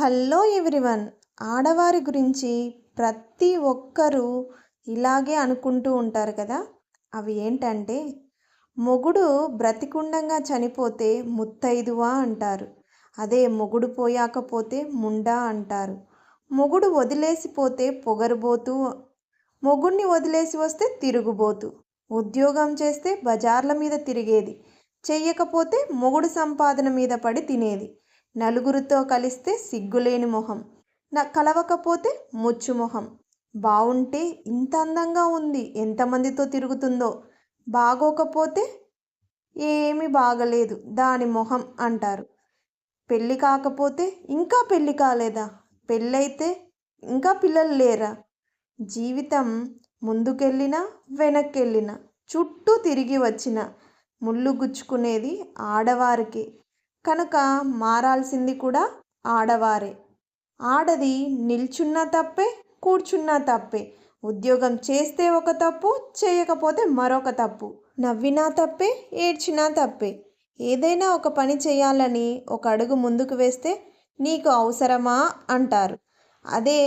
Hello everyone. ఆడవారి గురించి ప్రతి ఒక్కరూ ఇలాగే అనుకుంటూ ఉంటారు కదా. అవి ఏంటంటే మొగుడు బ్రతికుండంగా చనిపోతే ముత్తైదువా అంటారు. అదే మొగుడు పోయాకపోతే ముండా అంటారు. మొగుడు వదిలేసిపోతే పొగరుబోతు మొగుడిని వదిలేసి వస్తే తిరుగుబోతు ఉద్యోగం చేస్తే బజార్ల మీద తిరిగేది చెయ్యకపోతే మొగుడు సంపాదన మీద పడి తినేది నలుగురితో కలిస్తే సిగ్గులేని మొహం. నా కలవకపోతే ముచ్చు మొహం. బాగుంటే ఇంత అందంగా ఉంది ఎంతమందితో తిరుగుతుందో. బాగోకపోతే ఏమీ బాగలేదు దాని మొహం అంటారు. పెళ్ళి కాకపోతే ఇంకా పెళ్ళి కాలేదా? పెళ్ళైతే ఇంకా పిల్లలు లేరా? జీవితం ముందుకెళ్ళినా వెనక్కెళ్ళినా చుట్టూ తిరిగి వచ్చిన ముళ్ళు గుచ్చుకునేది ఆడవారికి. కనుక మారాల్సింది కూడా ఆడవారే. ఆడది నిల్చున్నా తప్పే కూర్చున్నా తప్పే. ఉద్యోగం చేస్తే ఒక తప్పు చేయకపోతే మరొక తప్పు. నవ్వినా తప్పే ఏడ్చినా తప్పే. ఏదైనా ఒక పని చేయాలని ఒక అడుగు ముందుకు వేస్తే నీకు అవసరమా అంటారు. అదే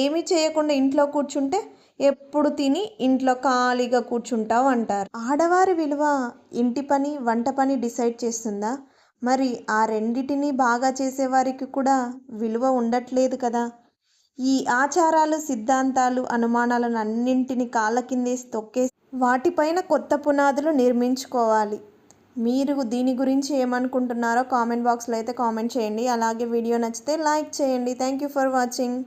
ఏమి చేయకుండా ఇంట్లో కూర్చుంటే ఎప్పుడు తిని ఇంట్లో ఖాళీగా కూర్చుంటావు అంటారు. ఆడవారి విలువ ఇంటి పని వంట పని డిసైడ్ చేస్తుందా? మరి ఆ రెండిటినీ బాగా చేసేవారికి కూడా విలువ ఉండట్లేదు కదా. ఈ ఆచారాలు సిద్ధాంతాలు అనుమానాలను అన్నింటిని కాళ్ళ కిందేసి తొక్కేసి వాటిపైన కొత్త పునాదులు నిర్మించుకోవాలి. మీరు దీని గురించి ఏమనుకుంటున్నారో కామెంట్ బాక్స్లో అయితే కామెంట్ చేయండి. అలాగే వీడియో నచ్చితే లైక్ చేయండి. Thank you for watching.